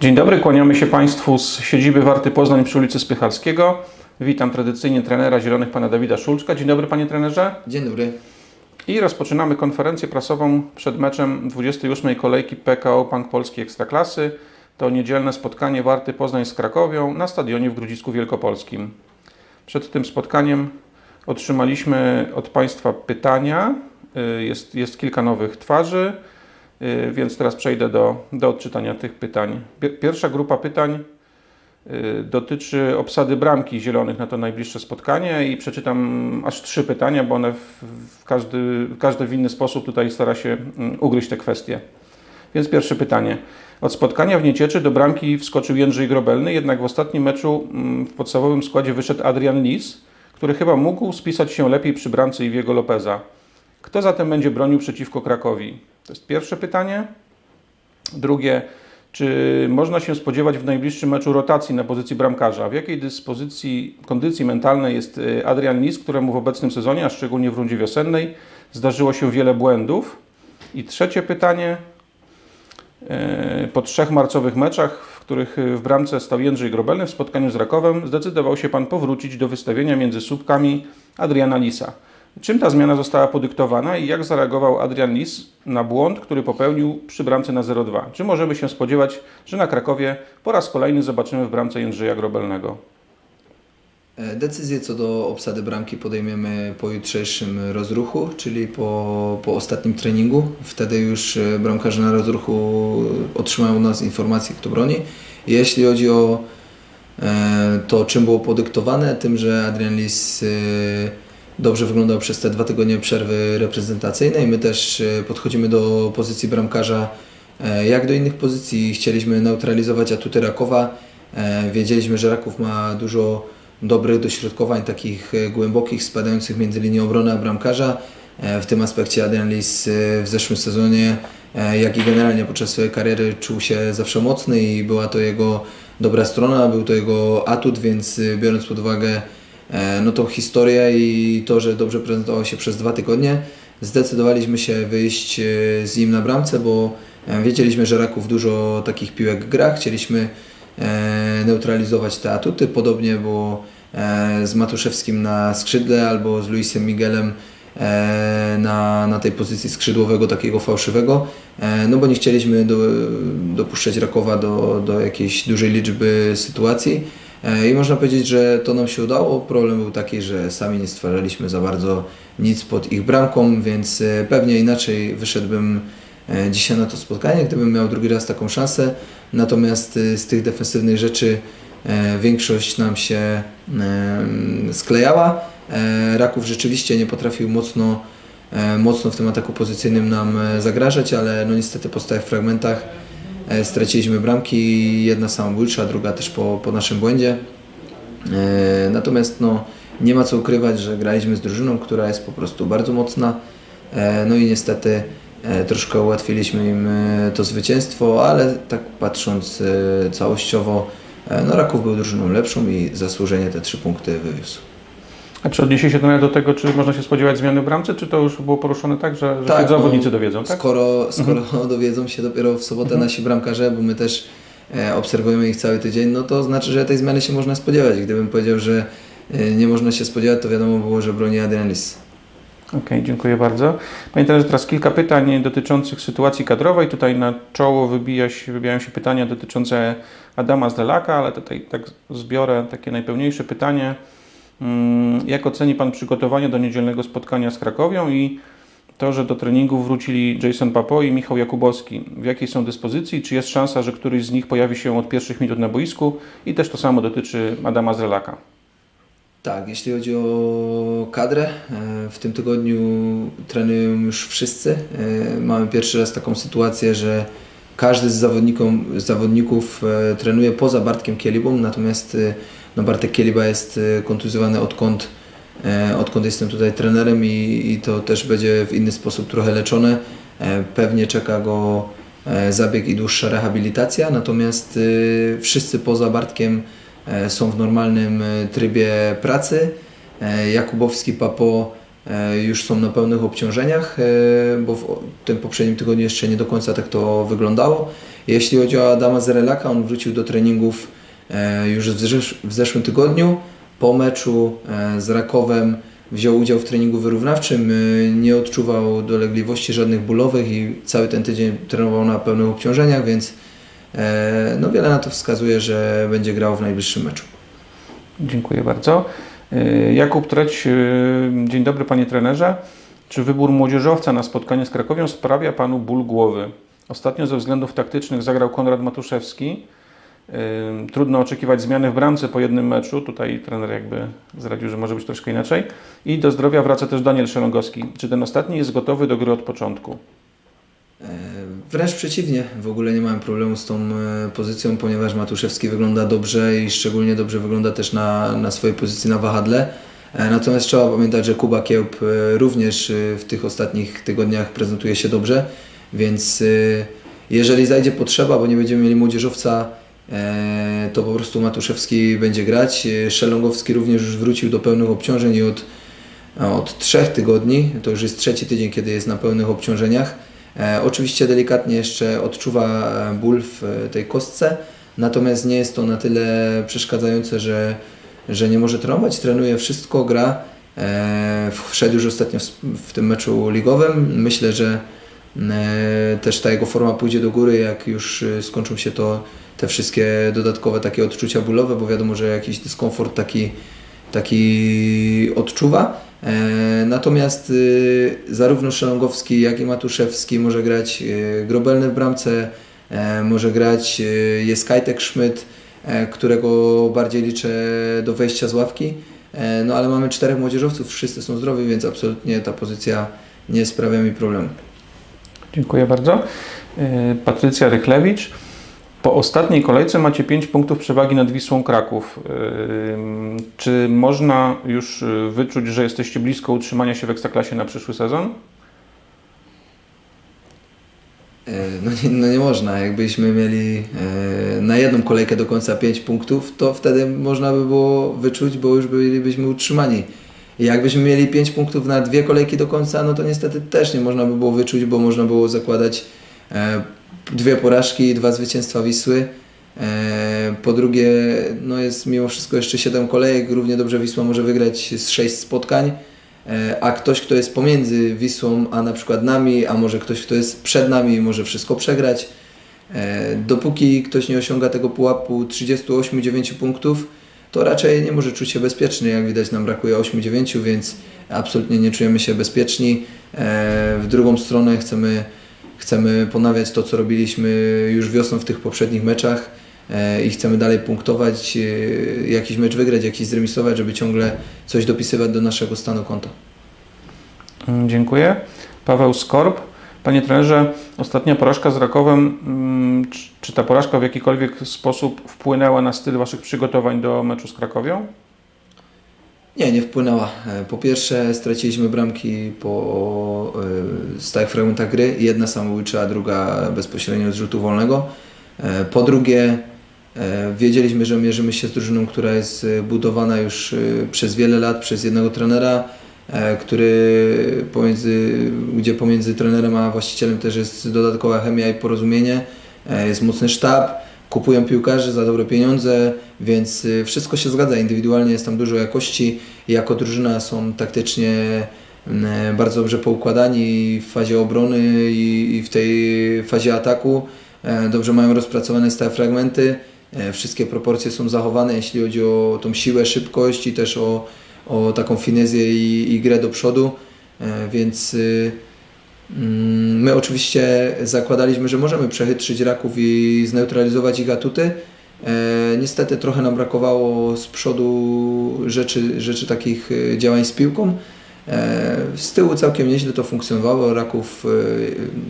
Dzień dobry, kłaniamy się Państwu z siedziby Warty Poznań przy ulicy Spychalskiego. Witam tradycyjnie trenera Zielonych, pana Dawida Szulczka. Dzień dobry, panie trenerze. Dzień dobry. I rozpoczynamy konferencję prasową przed meczem 28. kolejki PKO Bank Polski Ekstraklasy. To niedzielne spotkanie Warty Poznań z Krakowią na stadionie w Grudzisku Wielkopolskim. Przed tym spotkaniem otrzymaliśmy od Państwa pytania. Y, Jest, jest kilka nowych twarzy, więc teraz przejdę do, do odczytania tych pytań. Pier- Pierwsza grupa pytań y, dotyczy obsady bramki zielonych na to najbliższe spotkanie i przeczytam aż trzy pytania, bo one w, w każdy, każdy w inny sposób tutaj stara się mm, ugryźć te kwestie. Więc pierwsze pytanie. Od spotkania w Niecieczy do bramki wskoczył Jędrzej Grobelny, jednak w ostatnim meczu mm, w podstawowym składzie wyszedł Adrian Lis, który chyba mógł spisać się lepiej przy bramce Iwiego Lopeza. Kto zatem będzie bronił przeciwko Krakowi? To jest pierwsze pytanie. Drugie, czy można się spodziewać w najbliższym meczu rotacji na pozycji bramkarza? W jakiej dyspozycji, kondycji mentalnej jest y, Adrian Lis, któremu w obecnym sezonie, a szczególnie w rundzie wiosennej, zdarzyło się wiele błędów? I trzecie pytanie. y, Po trzech marcowych meczach, w których y, w bramce stał Jędrzej Grobelny w spotkaniu z Rakowem, zdecydował się Pan powrócić do wystawienia między słupkami Adriana Lisa. Czym ta zmiana została podyktowana i jak zareagował Adrian Lis na błąd, który popełnił przy bramce na 0-2? Czy możemy się spodziewać, że na Krakowie po raz kolejny zobaczymy w bramce Jędrzeja Grobelnego? E, Decyzję co do obsady bramki podejmiemy po jutrzejszym rozruchu, czyli po, po ostatnim treningu. Wtedy już e, bramkarze na rozruchu otrzymają u nas informację, kto broni. Jeśli chodzi o e, to, czym było podyktowane, tym, że Adrian Lis e, dobrze wyglądał przez te dwa tygodnie przerwy reprezentacyjnej. My też e, podchodzimy do pozycji bramkarza e, jak do innych pozycji. Chcieliśmy neutralizować atuty Rakowa. E, Wiedzieliśmy, że Raków ma dużo dobrych dośrodkowań, takich głębokich, spadających między linią obrony a bramkarza. W tym aspekcie Adrian Lis w zeszłym sezonie, jak i generalnie podczas swojej kariery czuł się zawsze mocny i była to jego dobra strona, był to jego atut, więc biorąc pod uwagę no, tą historię i to, że dobrze prezentował się przez dwa tygodnie, zdecydowaliśmy się wyjść e, z nim na bramce, bo e, wiedzieliśmy, że Raków dużo takich piłek gra, chcieliśmy e, neutralizować te atuty. Podobnie było e, z Matuszewskim na skrzydle albo z Luisem Miguelem e, na, na tej pozycji skrzydłowego takiego fałszywego, e, no bo nie chcieliśmy do, dopuszczać Rakowa do, do jakiejś dużej liczby sytuacji. E, I można powiedzieć, że to nam się udało. Problem był taki, że sami nie stwarzaliśmy za bardzo nic pod ich bramką, więc e, pewnie inaczej wyszedłbym e, dzisiaj na to spotkanie, gdybym miał drugi raz taką szansę. Natomiast z tych defensywnych rzeczy większość nam się sklejała. Raków rzeczywiście nie potrafił mocno, mocno w tym ataku pozycyjnym nam zagrażać, ale no niestety po stałych fragmentach straciliśmy bramki, jedna samobójcza, druga też po, po naszym błędzie. E, Natomiast no, nie ma co ukrywać, że graliśmy z drużyną, która jest po prostu bardzo mocna. E, No i niestety e, troszkę ułatwiliśmy im e, to zwycięstwo, ale tak patrząc e, całościowo, e, no Raków był drużyną lepszą i zasłużenie te trzy punkty wywiózł. A czy odniesie się do tego, czy można się spodziewać zmiany w bramce, czy to już było poruszone tak, że, że Tak, zawodnicy no, dowiedzą, tak? Skoro, skoro dowiedzą się dopiero w sobotę nasi bramkarze, bo my też e, obserwujemy ich cały tydzień, no to znaczy, że tej zmiany się można spodziewać. Gdybym powiedział, że e, nie można się spodziewać, to wiadomo było, że broni Adrian Lis. Okej, dziękuję bardzo. Panie trenerze, teraz kilka pytań dotyczących sytuacji kadrowej. Tutaj na czoło wybija się, wybijają się pytania dotyczące Adama Zdelaka, ale tutaj tak zbiorę takie najpełniejsze pytanie. Mm, Jak oceni Pan przygotowanie do niedzielnego spotkania z Krakowią i to, że do treningu wrócili Jason Papo i Michał Jakubowski? W jakiej są dyspozycji? Czy jest szansa, że któryś z nich pojawi się od pierwszych minut na boisku? I też to samo dotyczy Adama Zdelaka. Tak, jeśli chodzi o kadrę, e, w tym tygodniu trenują już wszyscy. E, Mamy pierwszy raz taką sytuację, że każdy z zawodnikom, z zawodników e, trenuje poza Bartkiem Kielibą, natomiast e, no Bartek Kieliba jest e, kontuzjowany odkąd, odkąd jestem tutaj trenerem i, i to też będzie w inny sposób trochę leczone. Pewnie czeka go zabieg i dłuższa rehabilitacja, natomiast wszyscy poza Bartkiem są w normalnym trybie pracy. Jakubowski, Papo już są na pełnych obciążeniach, e, bo w tym poprzednim tygodniu jeszcze nie do końca tak to wyglądało. Jeśli chodzi o Adama Zerelaka, on wrócił do treningów e, już w zesz- w zeszłym tygodniu. Po meczu e, z Rakowem wziął udział w treningu wyrównawczym, e, nie odczuwał dolegliwości żadnych bólowych i cały ten tydzień trenował na pełnych obciążeniach, więc e, no wiele na to wskazuje, że będzie grał w najbliższym meczu. Dziękuję bardzo. Y, Jakub Treć, y, dzień dobry panie trenerze. Czy wybór młodzieżowca na spotkanie z Krakowią sprawia panu ból głowy? Ostatnio ze względów taktycznych zagrał Konrad Matuszewski. Y, Trudno oczekiwać zmiany w bramce po jednym meczu. Tutaj trener jakby zdradził, że może być troszkę inaczej. I do zdrowia wraca też Daniel Szelongowski. Czy ten ostatni jest gotowy do gry od początku? Wręcz przeciwnie, w ogóle nie mamy problemu z tą e, pozycją, ponieważ Matuszewski wygląda dobrze i szczególnie dobrze wygląda też na, na swojej pozycji na wahadle. E, Natomiast trzeba pamiętać, że Kuba Kiełb e, również w tych ostatnich tygodniach prezentuje się dobrze, więc jeżeli zajdzie potrzeba, bo nie będziemy mieli młodzieżowca, to po prostu Matuszewski będzie grać. Szelongowski również już wrócił do pełnych obciążeń i od od trzech tygodni, to już jest trzeci tydzień, kiedy jest na pełnych obciążeniach. E, oczywiście delikatnie jeszcze odczuwa e, ból w e, tej kostce, natomiast nie jest to na tyle przeszkadzające, że, że nie może trenować. Trenuje wszystko, gra. Wszedł już ostatnio w, tym meczu ligowym. Myślę, że też ta jego forma pójdzie do góry, jak już skończą się to te wszystkie dodatkowe takie odczucia bólowe, bo wiadomo, że jakiś dyskomfort taki taki odczuwa. E, Natomiast y, zarówno Szelongowski, jak i Matuszewski może grać y, Grobelny w bramce, e, może grać y, jest Kajtek Schmidt, e, którego bardziej liczę do wejścia z ławki. No ale mamy czterech młodzieżowców, wszyscy są zdrowi, więc absolutnie ta pozycja nie sprawia mi problemu. Dziękuję bardzo. Patrycja Rychlewicz. Po ostatniej kolejce macie 5 punktów przewagi nad Wisłą Kraków. Czy można już y, wyczuć, że jesteście blisko utrzymania się w Ekstraklasie na przyszły sezon? E, No nie, no nie można. Jakbyśmy mieli e, na jedną kolejkę do końca 5 punktów, to wtedy można by było wyczuć, bo już bylibyśmy utrzymani. Jakbyśmy mieli 5 punktów na dwie kolejki do końca, no to niestety też nie można by było wyczuć, bo można było zakładać e, dwie porażki i dwa zwycięstwa Wisły. E, Po drugie, no jest mimo wszystko jeszcze 7 kolejek, równie dobrze Wisła może wygrać z 6 spotkań. E, a ktoś, kto jest pomiędzy Wisłą, a na przykład nami, a może ktoś, kto jest przed nami, może wszystko przegrać. E, Dopóki ktoś nie osiąga tego pułapu 38-9 punktów, to raczej nie może czuć się bezpieczny. Jak widać, nam brakuje 8-9, więc absolutnie nie czujemy się bezpieczni. W drugą stronę chcemy, chcemy ponawiać to, co robiliśmy już wiosną w tych poprzednich meczach e, i chcemy dalej punktować, e, jakiś mecz wygrać, jakiś zremisować, żeby ciągle coś dopisywać do naszego stanu konta. Mm, Dziękuję. Paweł Skorp. Panie trenerze, ostatnia porażka z Rakowem, mm, czy ta porażka w jakikolwiek sposób wpłynęła na styl Waszych przygotowań do meczu z Krakowią? Nie, nie wpłynęła. E, Po pierwsze straciliśmy bramki po e, stałych fragmentach gry. Jedna samobójcza, a druga bezpośrednio z rzutu wolnego. E, Po drugie e, wiedzieliśmy, że mierzymy się z drużyną, która jest e, budowana już e, przez wiele lat przez jednego trenera, e, który pomiędzy, gdzie pomiędzy trenerem a właścicielem też jest dodatkowa chemia i porozumienie. E, Jest mocny sztab, kupują piłkarzy za dobre pieniądze, więc y, wszystko się zgadza. Indywidualnie jest tam dużo jakości. Jako drużyna są taktycznie mm, bardzo dobrze poukładani w fazie obrony i w tej fazie ataku. E, Dobrze mają rozpracowane stałe fragmenty. E, Wszystkie proporcje są zachowane, jeśli chodzi o tą siłę, szybkość i też o, o taką finezję i, i grę do przodu. E, Więc y, My oczywiście zakładaliśmy, że możemy przechytrzyć raków i zneutralizować ich atuty. E, niestety trochę nam brakowało z przodu rzeczy, rzeczy takich e, działań z piłką. E, z tyłu całkiem nieźle to funkcjonowało. Raków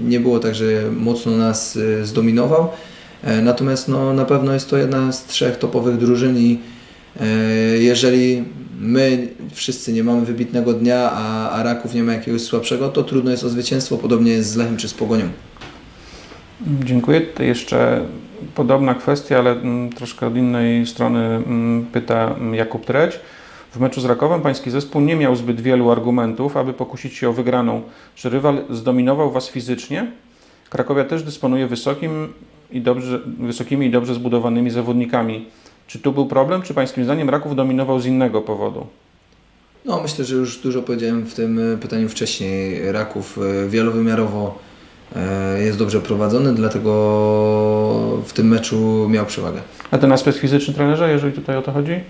nie było tak, że mocno nas zdominował. Natomiast no, na pewno jest to jedna z trzech topowych drużyn i jeżeli my wszyscy nie mamy wybitnego dnia, a, a Raków nie ma jakiegoś słabszego, to trudno jest o zwycięstwo. Podobnie jest z Lechem czy z Pogonią. Mm, Dziękuję. Tutaj jeszcze podobna kwestia, ale mm, troszkę od innej strony mm, pyta Jakub Treć. W meczu z Rakowem pański zespół nie miał zbyt wielu argumentów, aby pokusić się o wygraną. Czy rywal zdominował was fizycznie? Krakowia też dysponuje wysokim i dobrze, wysokimi i dobrze zbudowanymi zawodnikami. Czy tu był problem, czy pańskim zdaniem Raków dominował z innego powodu? No, myślę, że już dużo powiedziałem w tym e, pytaniu wcześniej. Raków e, wielowymiarowo e, jest dobrze prowadzony, dlatego w tym meczu miał przewagę. A ten aspekt fizyczny trenerze, jeżeli tutaj o to chodzi,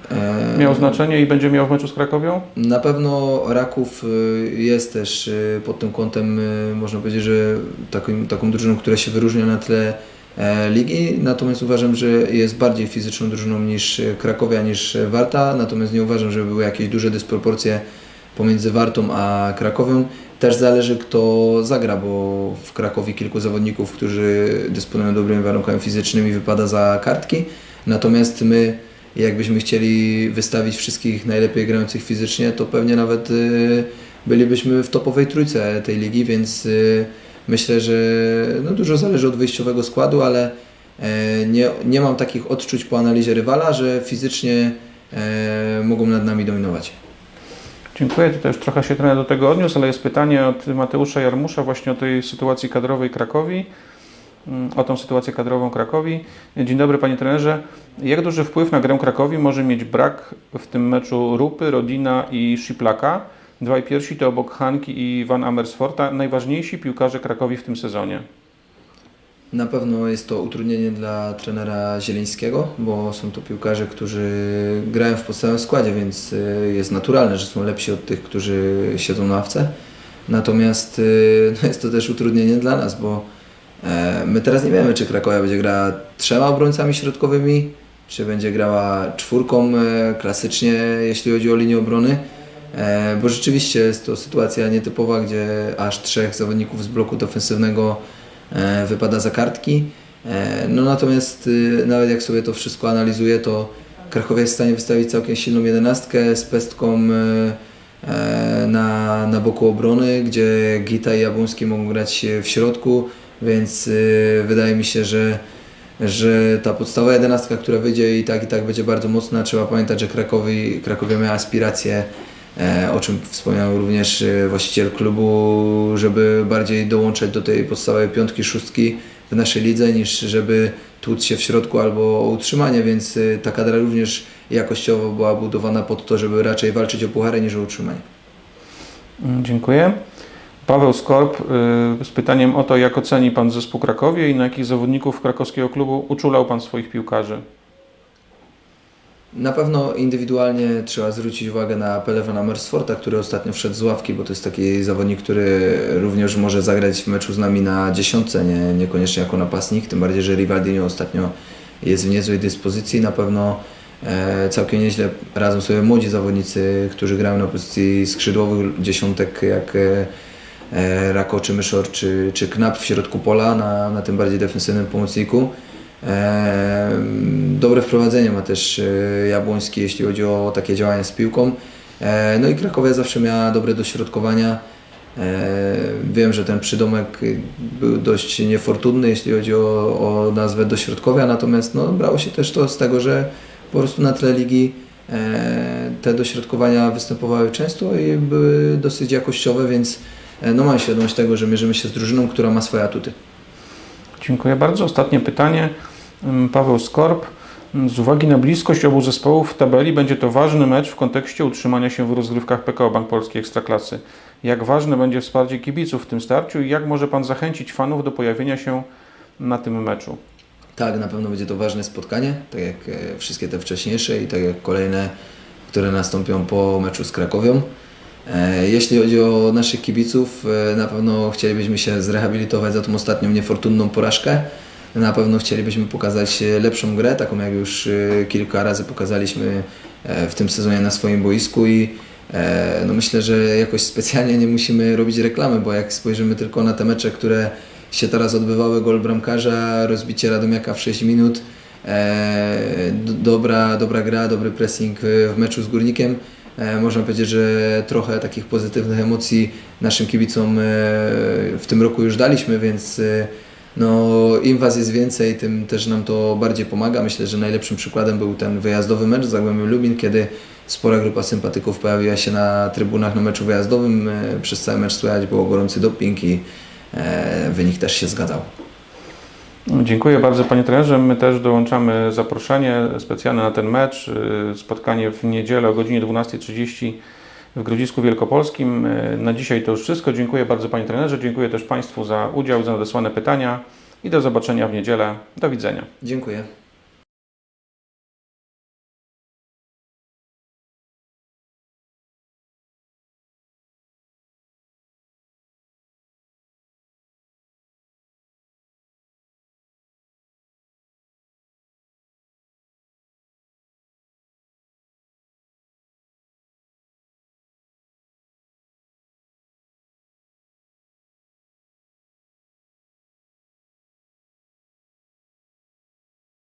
miał znaczenie i będzie miał w meczu z Krakowią? Na pewno Raków jest też pod tym kątem, można powiedzieć, że takim, taką drużyną, która się wyróżnia na tle ligi, natomiast uważam, że jest bardziej fizyczną drużyną niż Krakowia, niż Warta, natomiast nie uważam, żeby były jakieś duże dysproporcje pomiędzy Wartą a Krakowią. Też zależy kto zagra, bo w Krakowie kilku zawodników, którzy dysponują dobrymi warunkami fizycznymi wypada za kartki, natomiast my jakbyśmy chcieli wystawić wszystkich najlepiej grających fizycznie, to pewnie nawet y, bylibyśmy w topowej trójce tej ligi, więc y, myślę, że no, dużo zależy od wyjściowego składu, ale e, nie, nie mam takich odczuć po analizie rywala, że fizycznie e, mogą nad nami dominować. Dziękuję. Tutaj już trochę się trener do tego odniósł, ale jest pytanie od Mateusza Jarmusza właśnie o tej sytuacji kadrowej Krakowi, mm, o tą sytuację kadrową Krakowi. Dzień dobry panie trenerze. Jak duży wpływ na grę Krakowi może mieć brak w tym meczu Rupy, Rodina i Sziplaka? Dwaj pierwsi to obok Hanki i Van Amersforta najważniejsi piłkarze Krakowi w tym sezonie. Na pewno jest to utrudnienie dla trenera Zielińskiego, bo są to piłkarze, którzy grają w podstawowym składzie, więc y, jest naturalne, że są lepsi od tych, którzy siedzą na ławce. Natomiast y, no jest to też utrudnienie dla nas, bo e, my teraz nie wiemy, czy Krakowia będzie grała trzema obrońcami środkowymi, czy będzie grała czwórką e, klasycznie, jeśli chodzi o linię obrony. E, Bo rzeczywiście jest to sytuacja nietypowa, gdzie aż trzech zawodników z bloku defensywnego e, wypada za kartki. E, No natomiast y, nawet jak sobie to wszystko analizuję, to Krachowia jest w stanie wystawić całkiem silną jedenastkę z pestką e, na, na boku obrony, gdzie Gita i Jabłoński mogą grać w środku, więc y, wydaje mi się, że że ta podstawowa jedenastka, która wyjdzie i tak i tak będzie bardzo mocna. Trzeba pamiętać, że Krakowi, Krakowia miała aspiracje, o czym wspomniał również e, właściciel klubu, żeby bardziej dołączać do tej podstawowej piątki, szóstki w naszej lidze, niż żeby tłuc się w środku albo utrzymanie, więc e, ta kadra również jakościowo była budowana pod to, żeby raczej walczyć o puchary niż o utrzymanie. Mm, Dziękuję. Paweł Skorp y, z pytaniem o to, jak oceni Pan zespół Krakowie i na jakich zawodników krakowskiego klubu uczulał Pan swoich piłkarzy? Na pewno indywidualnie trzeba zwrócić uwagę na Pelewana Mersforta, który ostatnio wszedł z ławki, bo to jest taki zawodnik, który również może zagrać w meczu z nami na dziesiątce, nie, niekoniecznie jako napastnik, tym bardziej, że Rivaldinho ostatnio jest w niezłej dyspozycji. Na pewno e, całkiem nieźle radzą sobie młodzi zawodnicy, którzy grają na pozycji skrzydłowych dziesiątek, jak e, e, Rako czy Myszor, czy, czy Knap w środku pola, na, na tym bardziej defensywnym pomocniku. Dobre wprowadzenie ma też e, Jabłoński, jeśli chodzi o takie działania z piłką. E, No i Krakowia zawsze miała dobre dośrodkowania. E, Wiem, że ten przydomek był dość niefortunny, jeśli chodzi o, o nazwę dośrodkowia, natomiast no, brało się też to z tego, że po prostu na tle ligi te dośrodkowania występowały często i były dosyć jakościowe, więc no, mam świadomość tego, że mierzymy się z drużyną, która ma swoje atuty. Dziękuję bardzo. Ostatnie pytanie. Ym, Paweł Skorp. Ym, Z uwagi na bliskość obu zespołów w tabeli będzie to ważny mecz w kontekście utrzymania się w rozgrywkach PKO Bank Polskiej Ekstraklasy. Jak ważne będzie wsparcie kibiców w tym starciu i jak może Pan zachęcić fanów do pojawienia się na tym meczu? Tak, na pewno będzie to ważne spotkanie, tak jak e, wszystkie te wcześniejsze i tak jak kolejne, które nastąpią po meczu z Krakowią. E, Jeśli chodzi o naszych kibiców, e, na pewno chcielibyśmy się zrehabilitować za tą ostatnią niefortunną porażkę. Na pewno chcielibyśmy pokazać e, lepszą grę, taką jak już kilka razy pokazaliśmy w tym sezonie na swoim boisku i no myślę, że jakoś specjalnie nie musimy robić reklamy, bo jak spojrzymy tylko na te mecze, które się teraz odbywały, gol bramkarza, rozbicie Radomiaka w 6 minut, dobra, dobra gra, dobry pressing w meczu z Górnikiem. E, Można powiedzieć, że trochę takich pozytywnych emocji naszym kibicom e, w tym roku już daliśmy, więc e, no, im Was jest więcej, tym też nam to bardziej pomaga. Myślę, że najlepszym przykładem był ten wyjazdowy mecz z Zagłębiem Lubin, kiedy spora grupa sympatyków pojawiła się na trybunach na meczu wyjazdowym. Przez cały mecz słychać było gorący doping i wynik też się zgadzał. Dziękuję bardzo Panie Trenerze. My też dołączamy zaproszenie specjalne na ten mecz. Y, Spotkanie w niedzielę o godzinie 12.30 w Grodzisku Wielkopolskim. Y, Na dzisiaj to już wszystko. Dziękuję bardzo Panie Trenerze. Dziękuję też Państwu za udział, za nadesłane pytania i do zobaczenia w niedzielę. Do widzenia. Dziękuję.